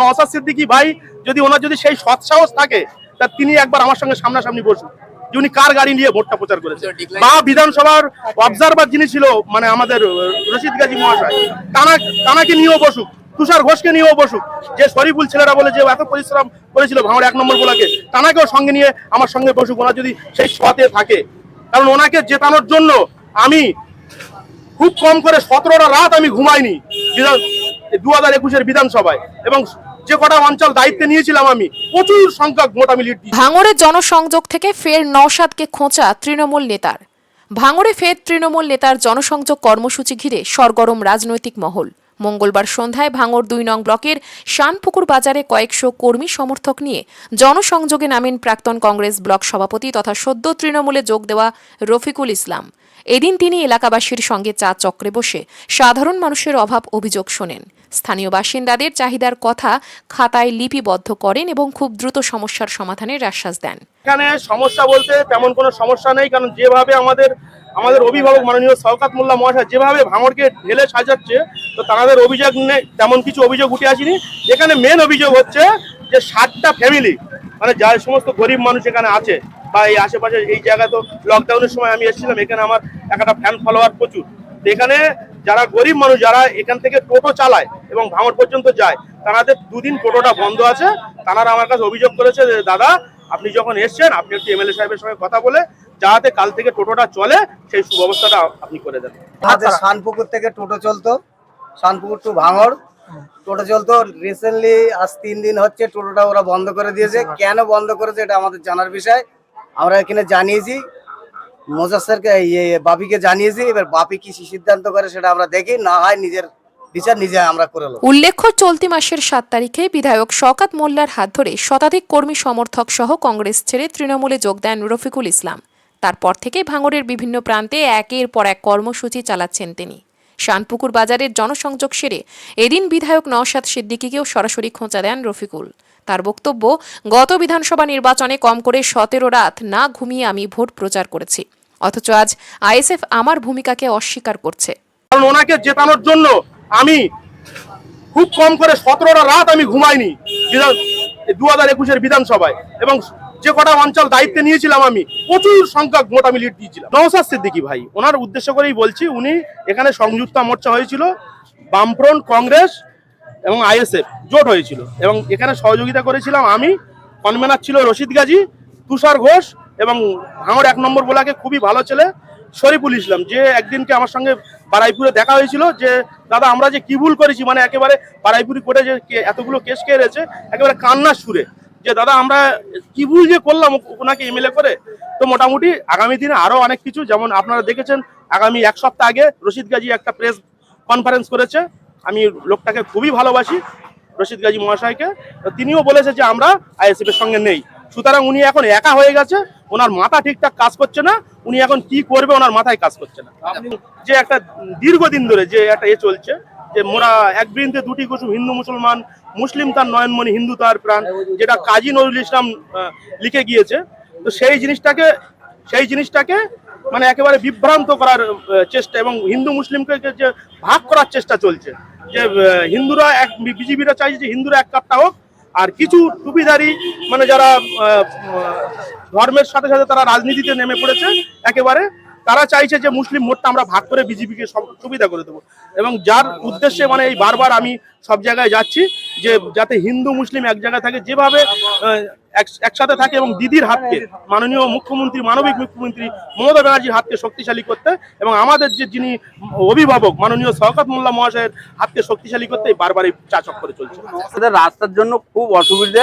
নওসাদ সিদ্দিকী ভাই যদি ওনার যদি সেই সৎ সাহস থাকে তা তিনি একবার আমার সঙ্গে সামনাসামনি বসুন। যে উনি কার গাড়ি নিয়ে ভোটটা প্রচার করেছে বা বিধানসভার অবজারভার যিনি ছিল মানে আমাদের রশিদ গাজী মহাশয় তানা তানাকে নিয়েও বসুক তুষার ঘোষকে নিয়েও বসুক। যে শরীফুল ছেলেরা বলে যে এত পরিশ্রম করেছিল ভাঙড় এক নম্বর বলাকে তানাকেও সঙ্গে নিয়ে আমার সঙ্গে বসুক ওনার যদি সেই সতে থাকে। কারণ ওনাকে জেতানোর জন্য আমি খুব কম করে সতেরোটা রাত আমি ঘুমাইনি বিধান দু হাজার একুশের বিধানসভায়। এবং যে কটা অঞ্চল দায়িত্বে নিয়েছিলাম আমি, প্রচুর সংখ্যক ভোট আমি জনসংযোগ থেকে ফের নওশাদকে খোঁচা তৃণমূল নেতার। ভাঙড়ে ফের তৃণমূল নেতার জনসংযোগ কর্মসূচি ঘিরে সরগরম রাজনৈতিক মহল। মঙ্গলবার সন্ধ্যায় ভাঙড় দুই নং ব্লকের শানপুকুর বাজারে কয়েকশো কর্মী সমর্থক নিয়ে জনসংযোগে নামেন প্রাক্তন কংগ্রেস ব্লক সভাপতি তথা সদ্য তৃণমূলে যোগ দেওয়া রফিকুল ইসলাম। এদিন তিনি এলাকাবাসীর সঙ্গে চা চক্রে বসে সাধারণ মানুষের অভাব অভিযোগ শোনেন। স্থানীয় বাসিন্দাদের চাহিদার কথা খাতায় লিপিবদ্ধ করেন এবং খুব দ্রুত সমস্যার সমাধানের আশ্বাস দেন। এখানে সমস্যা বলতে তেমন কোনো সমস্যা নেই, কারণ যেভাবে আমাদের আমাদের অভিভাবক মাননীয় শওকাত মোল্লা মহাশয় যেভাবে ভাঙড়কে ঢেলে সাজাচ্ছে, তো তাদের অভিযোগ নেই তেমন কিছু অভিযোগ উঠে আসেনি। এখানে মেন অভিযোগ হচ্ছে যে ষাটটা ফ্যামিলি মানে যা সমস্ত গরিব মানুষ এখানে আছে, বা এই আশেপাশে এই জায়গায় তো লকডাউনের সময় আমি এসেছিলাম, এখানে আমার একটা ফ্যান ফলোয়ার প্রচুর। তো এখানে যারা গরিব মানুষ, যারা এখান থেকে টোটো চালায় এবং ভাঙড় পর্যন্ত যায়, তাদের দুদিন টোটোটা বন্ধ আছে। তারা আমার কাছে অভিযোগ করেছে যে, দাদা, আপনি যখন এসছেন, আপনি একটু এমএলএ সাহেবের সঙ্গে কথা বলে যাতে কাল থেকে টোটোটা চলে সেই সুব্যবস্থাটা আপনি করে দেন। আমাদের শানপুকুর থেকে টোটো চলতো। শানপুকুর টু ভাঙড়। টোটো চলতো। রিসেন্টলি আজ তিন দিন হচ্ছে টোটোটা ওরা বন্ধ করে দিয়েছে। কেন বন্ধ করেছে এটা আমাদের জানার বিষয়। আমরা এখানে জানিয়েছি। মোজাসেরকে ইয়ে বাপিকে জানিয়েছি। এবার বাপি কি সিদ্ধান্ত করে সেটা আমরা দেখি। না হয় নিজের বিচার নিজে আমরা করে উল্লেখ্য চলতি মাসের সাত তারিখে বিধায়ক শওকাত মোল্লার হাত ধরে শতাধিক কর্মী সমর্থক সহ কংগ্রেস ছেড়ে তৃণমূলে যোগ দেন রফিকুল ইসলাম। তারপর থেকে ভাঙড়ের বিভিন্ন প্রান্তে একের পর এক কর্মসূচি চালাচ্ছেন তিনি। শানপুকুর বাজারের জনসংযোগ সেরে এদিন বিধায়ক নওশাদ সিদ্দিকীকেও সরাসরি খোঁচা দেন রফিকুল। তার বক্তব্য, গত বিধানসভা নির্বাচনে কম করে সতেরো রাত না ঘুমিয়ে আমি ভোট প্রচার করেছি। অথচ আজ আইএসএফ আমার ভূমিকাকে অস্বীকার করছে। ওনাকে জেতানোর জন্য আমি খুব কম করে সতেরোটা রাত আমি ঘুমাইনি দু হাজার একুশের বিধানসভায় এবং যে কটা অঞ্চল দায়িত্বে নিয়েছিলাম আমি, প্রচুর সংখ্যক ভোট আমি লিড দিয়েছিলাম। নওসাদ সিদ্দিকি ভাই, ওনার উদ্দেশ্য করেই বলছি, উনি এখানে সংযুক্ত মোর্চা হয়েছিল, বামফ্রন্ট কংগ্রেস এবং আইএসএফ জোট হয়েছিল। এবং এখানে সহযোগিতা করেছিলাম আমি, কনভেনার ছিল রশিদ গাজী, তুষার ঘোষ এবং ভাঙড় এক নম্বর বলাকে খুবই ভালো ছেলে, শরীফুল ইসলাম, যে একদিনকে আমার সঙ্গে বারাইপুরে দেখা হয়েছিল যে, দাদা, আমরা যে কি ভুল করেছি? মানে একেবারে বারাইপুরি কোর্টে যে এতগুলো কেস কেড়েছে একেবারে কান্নার সুরে। যে দাদা, আমরা কি ভুল যে করলাম ওনাকে এমএলএ করে? তো মোটামুটি আগামী দিনে আরও অনেক কিছু, যেমন আপনারা দেখেছেন, আগামী এক সপ্তাহ আগে রশিদ গাজী একটা প্রেস কনফারেন্স করেছে। আমি লোকটাকে খুবই ভালোবাসি, রশিদ গাজী মহাশয়কে। তিনিও বলেছে যে আমরা আইএসএফ এর সঙ্গে নেই। সুতরাং উনি এখন একা হয়ে গেছে, ওনার মাথা ঠিকঠাক কাজ করছে না, উনি এখন কি করবে, ওনার মাথায় কাজ করছে না। যে একটা দীর্ঘদিন ধরে যে একটা এ চলছে যে মোরা এক বৃন্দে দুটি কুসুম হিন্দু মুসলমান, মুসলিম তার নয়নমণি, হিন্দু তার প্রাণ, যেটা কাজী নজরুল ইসলাম লিখে গিয়েছে। তো সেই জিনিসটাকে সেই জিনিসটাকে মানে একেবারে বিভ্রান্ত করার চেষ্টা এবং হিন্দু মুসলিমকে যে- ভাগ করার চেষ্টা চলছে। যে হিন্দুরা এক, বিজেপিরা চাইছে যে হিন্দুরা এক কাপটা হোক, আর কিছু টুপিধারী মানে যারা ধর্মের সাথে সাথে তারা রাজনীতিতে নেমে পড়েছে, একেবারে তারা চাইছে যে মুসলিম ভোটটা আমরা ভাগ করে বিজেপিকে সব সুবিধা করে দেবো। এবং যার উদ্দেশ্যে মানে এই বারবার আমি সব জায়গায় যাচ্ছি যে যাতে হিন্দু, মুসলিম এক জায়গায় থাকে, যেভাবে এক- একসাথে থাকে এবং দিদির হাতকে, মাননীয় মুখ্যমন্ত্রী, মানবিক মুখ্যমন্ত্রী মমতা ব্যানার্জির হাতকে শক্তিশালী করতে এবং আমাদের যে যিনি অভিভাবক, মাননীয় শওকত মোল্লা মহাশয়ের হাতকে শক্তিশালী করতে বারবার এই চাচক করে চলছে। আমাদের রাস্তার জন্য খুব অসুবিধে।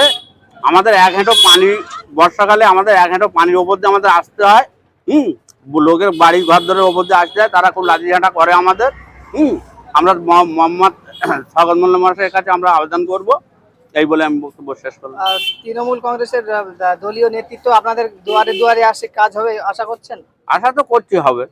আমাদের এক হেঁটো পানি, বর্ষাকালে আমাদের এক হেঁটো পানির ওপর দিয়ে আমাদের আসতে হয়। হুম? লোকের বাড়ি ঘর ধরে ওপর দিয়ে আসতে তারা খুব লাঠিঝাঁটা করে আমাদের। হুম আমরা মোহাম্মদ স্বাগত মোল্লা মহাশয়ের কাছে আমরা আবেদন করব এই বলে আমি বক্তব্য শেষ করলাম। তৃণমূল কংগ্রেসের দলীয় নেতৃত্ব আপনাদের দুয়ারে দুয়ারে আসে কাজ হবে আশা করছেন? আশা তো করতে হবে।